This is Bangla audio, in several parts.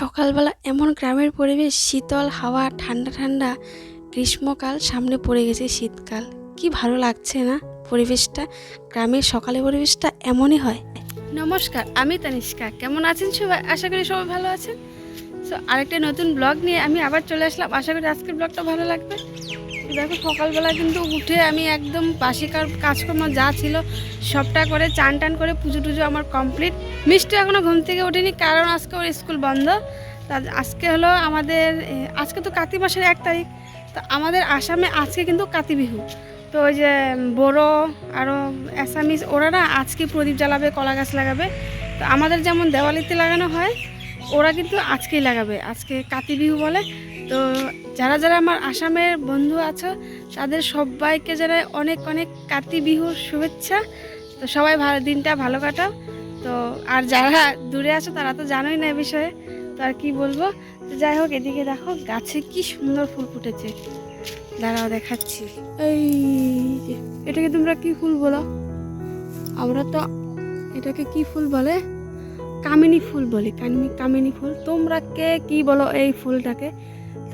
সকালবেলা এমন গ্রামের পরিবেশ, শীতল হাওয়া, ঠান্ডা ঠান্ডা, গ্রীষ্মকাল, সামনে পড়ে গেছে শীতকাল। কি ভালো লাগছে না? পরিবেশটা, গ্রামের সকালের পরিবেশটা এমনই হয়। নমস্কার, আমি তানিষ্কা। কেমন আছেন সবাই? আশা করি সবাই ভালো আছেন। সো আরেকটা নতুন ব্লগ নিয়ে আমি আবার চলে আসলাম। আশা করি আজকের ব্লগটা ভালো লাগবে। দেখো, সকালবেলা কিন্তু উঠে আমি একদম বাসি কার- কাজকর্ম যা ছিল সবটা করে চান টান করে পুজো টুজো আমার কমপ্লিট। মিষ্টি এখনও ঘুম থেকে ওঠেনি, কারণ আজকে ওর স্কুল বন্ধ। তা আজকে হলো আমাদের আজকে তো কাতি মাসের এক তারিখ। তো আমাদের আসামে আজকে কিন্তু কাতি বিহু। তো ওই যে বড়ো আরও অ্যাসামিস ওরা না আজকে প্রদীপ জ্বালাবে, কলা গাছ লাগাবে। তো আমাদের যেমন দেওয়ালিতে লাগানো হয়, ওরা কিন্তু আজকেই লাগাবে। আজকে কাতি বিহু বলে। তো যারা যারা আমার আসামের বন্ধু আছো, তাদের সবাইকে যারা অনেক অনেক কাতি বিহুর শুভেচ্ছা। তো সবাই ভালো দিনটা ভালো কাটাও। তো আর যারা দূরে আছো, তারা তো জানোই না এ বিষয়ে। তো আর কি বলব? তো যাই হোক, এদিকে দেখো, গাছে কি সুন্দর ফুল ফুটেছে। দাঁড়াও, দেখাচ্ছি। এই এটাকে তোমরা কি ফুল বলো? আমরা তো এটাকে কি ফুল বলে? কামিনী ফুল বলি। কামিনী কামিনী ফুল। তোমরা কে কি বলো এই ফুলটাকে?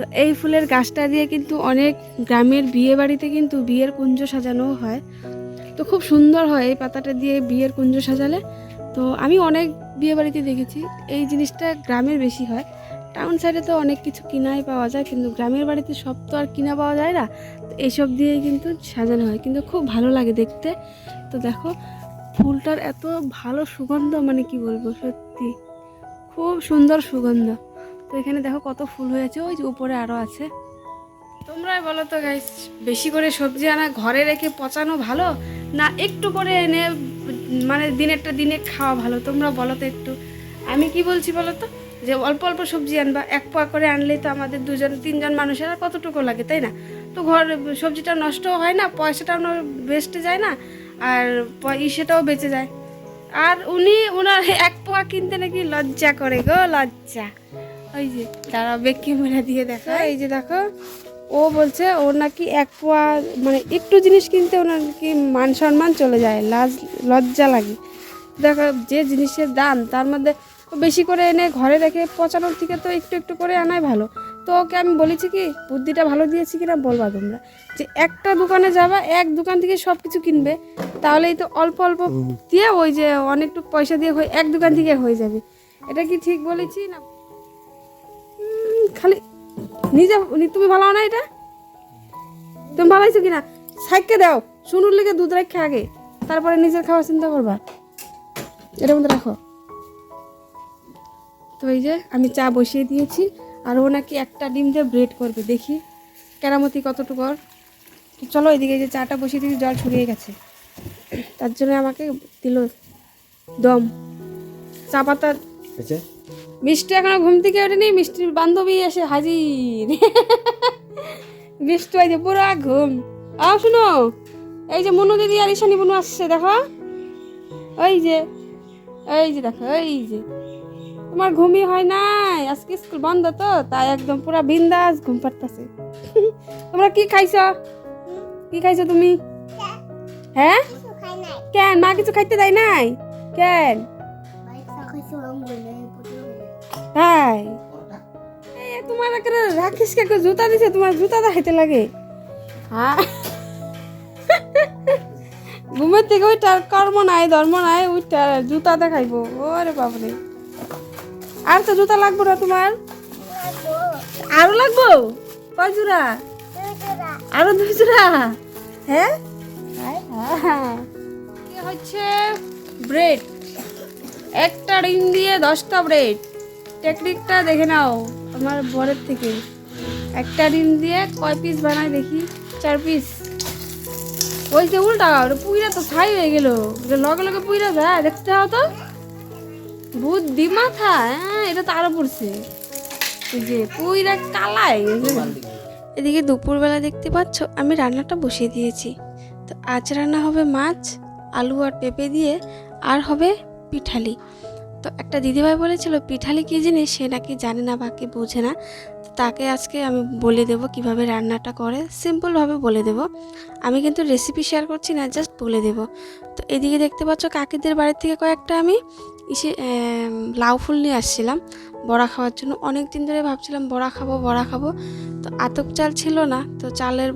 তো এই ফুলের গাছটা দিয়ে কিন্তু অনেক গ্রামের বিয়ে বাড়িতে কিন্তু বিয়ের কুঞ্জ সাজানো হয়। তো খুব সুন্দর হয় এই পাতাটা দিয়ে বিয়ের কুঞ্জ সাজালে। তো আমি অনেক বিয়ে বাড়িতে দেখেছি, এই জিনিসটা গ্রামের বেশি হয়। টাউন সাইডে তো অনেক কিছু কিনাই পাওয়া যায়, কিন্তু গ্রামের বাড়িতে সব তো আর কিনা পাওয়া যায় না। তো এইসব দিয়েই কিন্তু সাজানো হয়, কিন্তু খুব ভালো লাগে দেখতে। তো দেখো, ফুলটার এত ভালো সুগন্ধ মানে কি বলব সত্যি, খুব সুন্দর সুগন্ধ। তো এখানে দেখো কত ফুল হয়েছে, ওই যে উপরে আরও আছে। তোমরাই বলো তো গাইস বেশি করে সবজি আনা ঘরে রেখে পচানো ভালো, না একটু করে এনে মানে দিনেরটা দিনে খাওয়া ভালো? তোমরা বলো তো একটু। আমি কি বলছি বলো তো? যে অল্প অল্প সবজি আনবা, এক পোয়া করে আনলেই তো আমাদের দুজন, তিনজন মানুষের আর কতটুকু লাগে, তাই না? তো ঘর সবজিটা নষ্টও হয় না, পয়সাটাও বেস্টে যায় না, আর ইসেটাও বেঁচে যায়। আর উনি ওনার এক পোয়া কিনতে নাকি লজ্জা করে গো, লজ্জা। ওই যে দাঁড়া বেকি মেরা দিয়ে দেখো এই যে দেখো ও বলছে ও নাকি এক পোয়া মানে একটু জিনিস কিনতে ওনার কি মান সম্মান চলে যায় লাজ লজ্জা লাগে। দেখো যে জিনিসের দাম তার মধ্যে বেশি করে এনে ঘরে রেখে পচানোর থেকে তো একটু একটু করে আনাই ভালো। তো ওকে আমি বলেছি কি বুদ্ধিটা ভালো দিয়েছি কিনা বলবা তোমরা? যে একটা দোকানে যাবা এক দোকান থেকে সব কিছু কিনবে তাহলেই তো অল্প অল্প দিয়ে ওই যে অনেকটুকু পয়সা দিয়ে হয়ে এক দোকান থেকে হয়ে যাবে। এটা কি ঠিক বলেছি না খালি নিজে তুমি ভালো না এটা? তুমি ভালো আছো কিনা? সাইকে দাও শুনুর লেগে দুধ রাখে আগে, তারপরে নিজের খাওয়ার চিন্তা করবা। এটার মধ্যে রাখো। তো এই যে, আমি চা বসিয়ে দিয়েছি, আর ও নাকি একটা ডিম দিয়ে ব্রেড করবে, দেখি কেরামতি কতটুকু। তো চলো এদিকে যে চাটা বসিয়ে দিয়েছি, জল শুকিয়ে গেছে। তার জন্য আমাকে দিল দম। চা পাতা মিষ্টি এখনও ঘুম থেকে ওঠেনি মিষ্টির বান্ধবী এসে হাজির। মিষ্টি যে পুরা ঘুম। আ শুনো এই যে মনু দিদি আর ঈশানি বনু আসছে দেখো। ওই যে এই যে দেখো এই যে। তোমার ঘুমই হয় নাই আজকে স্কুল বন্ধ তো তাই একদম পুরা বিন্দাস ঘুম পাড়তেছে। তোমরা কি খাইছ? কি খাইছো তুমি? হ্যাঁ? কেন? মা কিছু খাইতে দেয় নাই? কেন? তাই? তোমার একটা রাখিস কে জুতা দিছে, তোমার জুতা দেখাইতে লাগে। ঘুমের থেকে ওইটার কর্ম নাই, ধর্ম নাই ওইটা জুতা দেখাইবো। ওরে বাবরে আর তো জুতা লাগবো না তোমার? আরও লাগবো? কয় জোড়া? আরও দুই জোড়া? হ্যাঁ। হচ্ছে? ব্রেড। একটা ডিম দিয়ে দশটা ব্রেড। টেকনিকটা দেখে নাও আমার বরের থেকে। একটা ডিম দিয়ে কয় পিস বানায় দেখি? চার পিস ওই যে উল্টা, ওটা পুইরা তো ছাই হয়ে গেল। লগে লগে পুইরা যায়, দেখতে হও তো? বুদ্ধি মাথা হ্যাঁ এটা তো আরও পড়ছে। যে পুইরা কালাই এদিকে দুপুরবেলা দেখতে পাচ্ছ, আমি রান্নাটা বসিয়ে দিয়েছি। তো আজ রান্না হবে মাছ, আলু আর পেঁপে দিয়ে, আর হবে পিঠালি। তো একটা দিদিভাই বলেছিল, পিঠালি কী জিনিস? সে নাকি জানে না বাকি বোঝে না। তাকে আজকে আমি বলে দেবো কীভাবে রান্নাটা করে। সিম্পলভাবে বলে দেবো। আমি কিন্তু রেসিপি শেয়ার করছি না জাস্ট বলে দেবো। তো এদিকে দেখতে পাচ্ছ কাকিদের বাড়ির থেকে কয়েকটা আমি ইসে লাউ ফুল নিয়ে আসছিলাম। বড়া খাওয়ার জন্য। অনেক দিন ধরে ভাবছিলাম, বড়া খাব বড়া খাব। তো আতক চাল ছিল না। তো চালের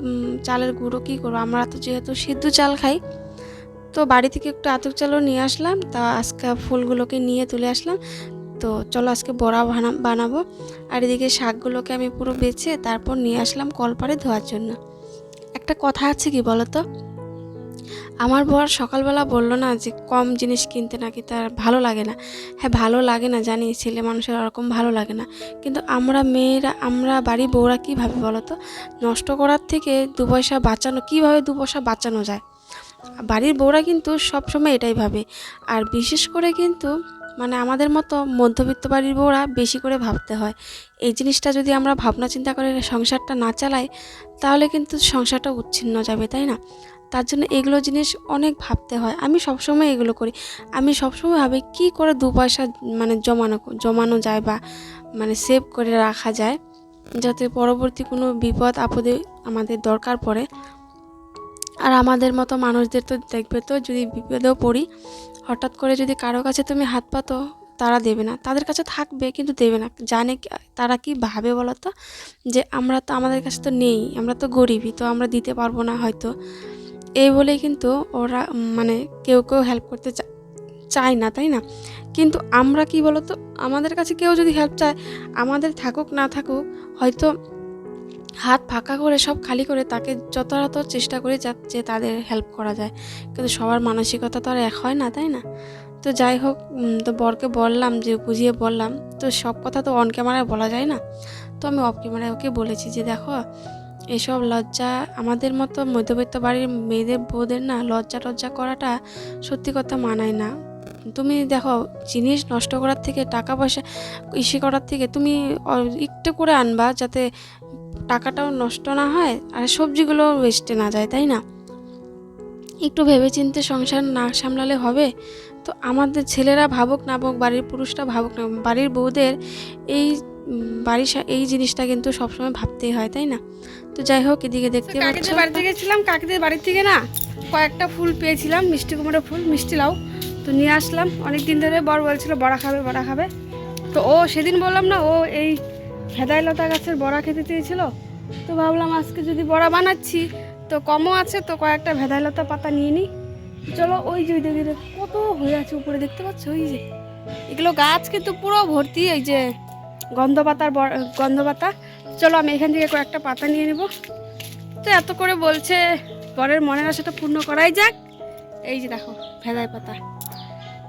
চালের গুঁড়ো কী করব? আমরা তো যেহেতু সিদ্ধ চাল খাই তো বাড়ি থেকে একটু আতপ চালও নিয়ে আসলাম। তা আজকে ফুলগুলোকে নিয়ে তুলে আসলাম। তো চলো আজকে বড়া বানা- বানাবো। আর এদিকে শাকগুলোকে আমি পুরো বেছে তারপর নিয়ে আসলাম কলপারে ধোয়ার জন্য। একটা কথা আছে কি বলো তো আমার বর সকালবেলা বলল না যে কম জিনিস কিনতে নাকি তার ভালো লাগে না। হ্যাঁ ভালো লাগে না জানি, ছেলে মানুষের ওরকম ভালো লাগে না। কিন্তু আমরা মেয়েরা, আমরা বাড়ি বউরা কীভাবে বলো তো নষ্ট করার থেকে দু পয়সা বাঁচানো, কীভাবে দু পয়সা বাঁচানো যায়? বাড়ির বউরা কিন্তু সবসময় এটাই ভাবে। আর বিশেষ করে কিন্তু মানে আমাদের মতো মধ্যবিত্ত বাড়ির বউরা বেশি করে ভাবতে হয়। এই জিনিসটা যদি আমরা ভাবনা চিন্তা করে সংসারটা না চালাই, তাহলে কিন্তু সংসারটা উচ্ছিন্ন যাবে, তাই না? তার জন্য এগুলো জিনিস অনেক ভাবতে হয়। আমি সবসময় এগুলো করি। আমি সবসময় ভাবি কী করে দু পয়সা মানে জমানো জমানো যায় বা মানে সেভ করে রাখা যায়, যাতে পরবর্তী কোনো বিপদ, আপদে আমাদের দরকার পড়ে। আর আমাদের মতো মানুষদের তো দেখবে তো, যদি বিপদেও পড়ি, হঠাৎ করে যদি কারও কাছে তুমি হাত পাতো তারা দেবে না। তাদের কাছে থাকবে কিন্তু দেবে না। জানে তারা কি ভাবে বলো তো যে আমরা তো আমাদের কাছে তো নেই, আমরা তো গরিবই, তো আমরা দিতে পারব না হয়তো। এই বলেই কিন্তু ওরা মানে কেউ কেউ হেল্প করতে চায় না, তাই না? কিন্তু আমরা কি বলতো? আমাদের কাছে কেউ যদি হেল্প চায়, আমাদের থাকুক না থাকুক, হয়তো হাত ফাঁকা করে, সব খালি করে তাকে যথাযথ চেষ্টা করে যাচ্ছে তাদের হেল্প করা যায়। কিন্তু সবার মানসিকতা তো আর এক হয় না, তাই না? তো যাই হোক তো বরকে বললাম যে, বুঝিয়ে বললাম, তো সব কথা তো অন ক্যামেরায় বলা যায় না? তো আমি অফ ক্যামেরায় ওকে বলেছি যে, দেখো, এসব লজ্জা আমাদের মতো মধ্যবিত্ত বাড়ির মেয়েদের বউদের না, লজ্জা টজ্জা করাটা সত্যি কথা মানায় না। তুমি দেখো, জিনিস নষ্ট করার থেকে, টাকা পয়সা ইসে করার থেকে তুমি একটু করে আনবা যাতে টাকাটাও নষ্ট না হয় আর সবজিগুলো ওয়েস্টে না যায় তাই না? একটু ভেবেচিন্তে সংসার না সামলালে হবে? তো আমাদের ছেলেরা ভাবুক না ভাবুক বাড়ির পুরুষরা ভাবুক না বাড়ির বউদের এই বাড়ির এই জিনিসটা কিন্তু সবসময় ভাবতেই হয় তাই না? তো যাই হোক এদিকে দেখতে কাকিদের বাড়িতে গেছিলাম কাকিদের বাড়ি থেকে না কয়েকটা ফুল পেয়েছিলাম মিষ্টি কুমড়ো ফুল মিষ্টি লাউ। তো নিয়ে আসলাম। অনেক দিন ধরে বড় বলছিল বড়া খাবে বড়া খাবে। তো ও সেদিন বললাম না ও এই ভেদাইলতা গাছের বড়া খেতে চেয়েছিল? তো ভাবলাম আজকে যদি বড়া বানাচ্ছি, তো কমও আছে, তো কয়েকটা ভেদাইলতা পাতা নিয়ে নিই। চলো ওই যে দিকে কত হয়ে আছে উপরে, দেখতে পাচ্ছ? ওই যে। এগুলো গাছ কিন্তু পুরো ভর্তি, এই যে গন্ধ পাতার গন্ধ পাতা চলো আমি এখান থেকে কয়েকটা পাতা নিয়ে নেব। তো এত করে বলছে বরের মনের আশাটা পূর্ণ করাই যাক। এই যে দেখো, ভেদাই পাতা।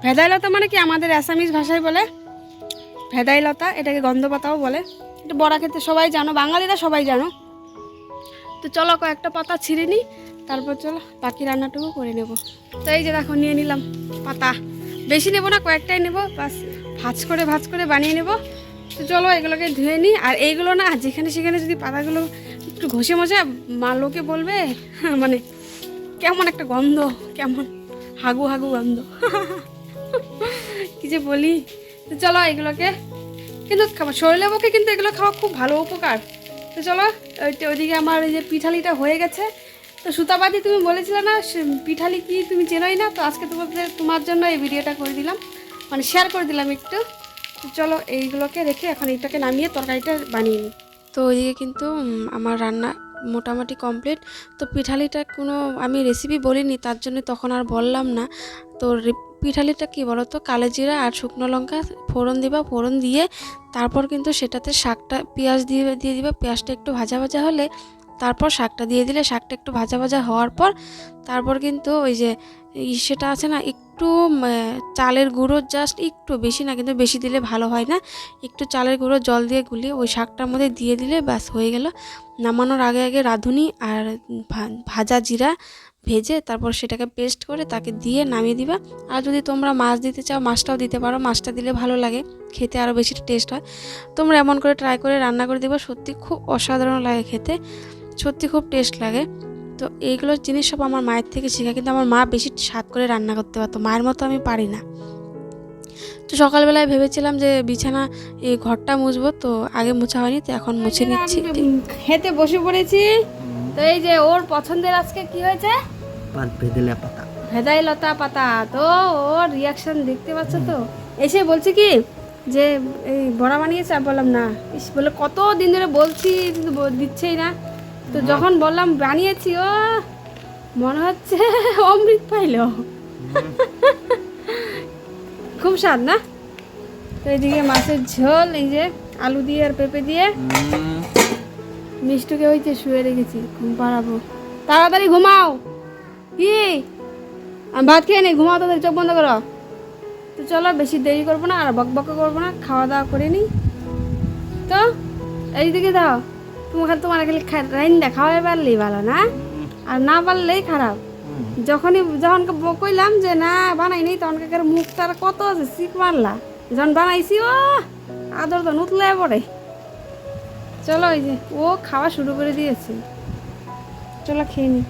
ভেদাই লতা মানে কি আমাদের অ্যাসামিজ ভাষায় বলে? ভেদাই লতা এটাকে গন্ধ পাতাও বলে। এটা বড়া খেতে সবাই জানো, বাঙালিরা সবাই জানো। তো চলো কয়েকটা পাতা ছিঁড়ে নিই, তারপর চলো বাকি রান্নাটুকু করে নেব। তো এই যে দেখো, নিয়ে নিলাম পাতা। বেশি নেব না, কয়েকটাই নেব, বাস ভাজ করে ভাজ করে বানিয়ে নেব। তো চলো এগুলোকে ধুয়ে নিই, আর এইগুলো না, যেখানে সেখানে যদি পাতাগুলো একটু ঘষে মশে মা লোকে বলবে মানে কেমন একটা গন্ধ, কেমন হাগু হাগু গন্ধ। কি যে বলি। তো চলো এগুলোকে কিন্তু শরীরের পক্ষে কিন্তু এগুলো খাওয়া খুব ভালো উপকার। তো চলো, ওই- ওইদিকে আমার এই যে পিঠালিটা হয়ে গেছে। তো সুতাবাদি তুমি বলেছিলে না পিঠালি কি তুমি চেনোই না, তো আজকে তোমাদের তোমার জন্য এই ভিডিওটা করে দিলাম। মানে শেয়ার করে দিলাম একটু। চলো, এইগুলোকে রেখে এখন এইটাকে নামিয়ে তরকারিটা বানিয়ে নিই। তো ওইদিকে কিন্তু আমার রান্না মোটামুটি কমপ্লিট তো পিঠালিটা কোনো, আমি রেসিপি বলিনি, তার জন্য তখন আর বললাম না। তো পিঠালিটা কি বলো তো কালো জিরা আর শুকনো লঙ্কা ফোড়ন দিবা, ফোড়ন দিয়ে তারপর কিন্তু সেটাতে শাকটা, পেঁয়াজ দিয়ে দিয়ে দিবা। পেঁয়াজটা একটু ভাজা ভাজা হলে তারপর শাকটা দিয়ে দিলে শাকটা একটু ভাজা ভাজা হওয়ার পর তারপর কিন্তু ওই যে সেটা আছে না, একটু চালের গুঁড়ো জাস্ট একটু বেশি না, কিন্তু বেশি দিলে ভালো হয় না। একটু চালের গুঁড়ো জল দিয়ে গুলিয়ে ওই শাকটার মধ্যে দিয়ে দিলে ব্যাস হয়ে গেল। নামানোর আগে আগে রাঁধুনি আর ভাজা জিরা ভেজে তারপর সেটাকে পেস্ট করে তাকে দিয়ে নামিয়ে দিবা। আর যদি তোমরা মাছ দিতে চাও, মাছটাও দিতে পারো। মাছটা দিলে ভালো লাগে, খেতে আরও বেশি টেস্ট হয়। তোমরা এমন করে ট্রাই করে রান্না করে দিবা, সত্যি খুব অসাধারণ লাগে খেতে। সত্যি খুব টেস্ট লাগে। তো এইগুলো জিনিস সব আমার মায়ের থেকে শেখা, কিন্তু আমার মা বেশি স্বাদ করে রান্না করতে পারতো। মায়ের মতো আমি পারি না। তো সকালবেলায় ভেবেছিলাম যে বিছানা, এই ঘরটা মুছবো, তো আগে মোছা হয়নি, তো এখন মুছে নিচ্ছি। খেতে বসে পড়েছি। তো এই যে ওর পছন্দের আজকে কি হয়েছে? পাত ভেদেলা পাতা। ভেদাই লতা পাতা তো ওর রিয়াকশন দেখতে পাচ্ছ তো? এসে বলছে কি যে এই বড়া বানিয়েছে আর বললাম না। ইস বলে কত দিন ধরে বলছি কিন্তু দিচ্ছেই না। তো যখন বললাম বানিয়েছি ও মনে হচ্ছে অমৃত পাইল। খুব স্বাদ না? তো এইদিকে মাছের ঝোল এই যে আলু দিয়ে আর পেঁপে দিয়ে। মিষ্টুকে হইতে শুয়ে রেখেছি ঘুম পাড়াবো। তাড়াতাড়ি ঘুমাও। কি? আমি ভাত খেয়ে নেই ঘুমাও তাদের চোখ বন্ধ করো। তো চলো, বেশি দেরি করব না, আর বক বক করব না খাওয়া দাওয়া করে নিই। তো, এইদিকে দাও। তোমাকে তোমার খালি রাইন্দা, খাওয়াই পারলেই ভালো না? আর না পারলেই খারাপ। যখনই, যখন কইলাম যে না, বানাই নি তখন কাকের মুখ তার কত আছে শিখ মারলা। যখন বানাইছি, ও, আদর তো নুতলে পড়ে। চলো ওই যে, ও খাওয়া শুরু করে দিয়েছে। চলো, খেয়ে নি।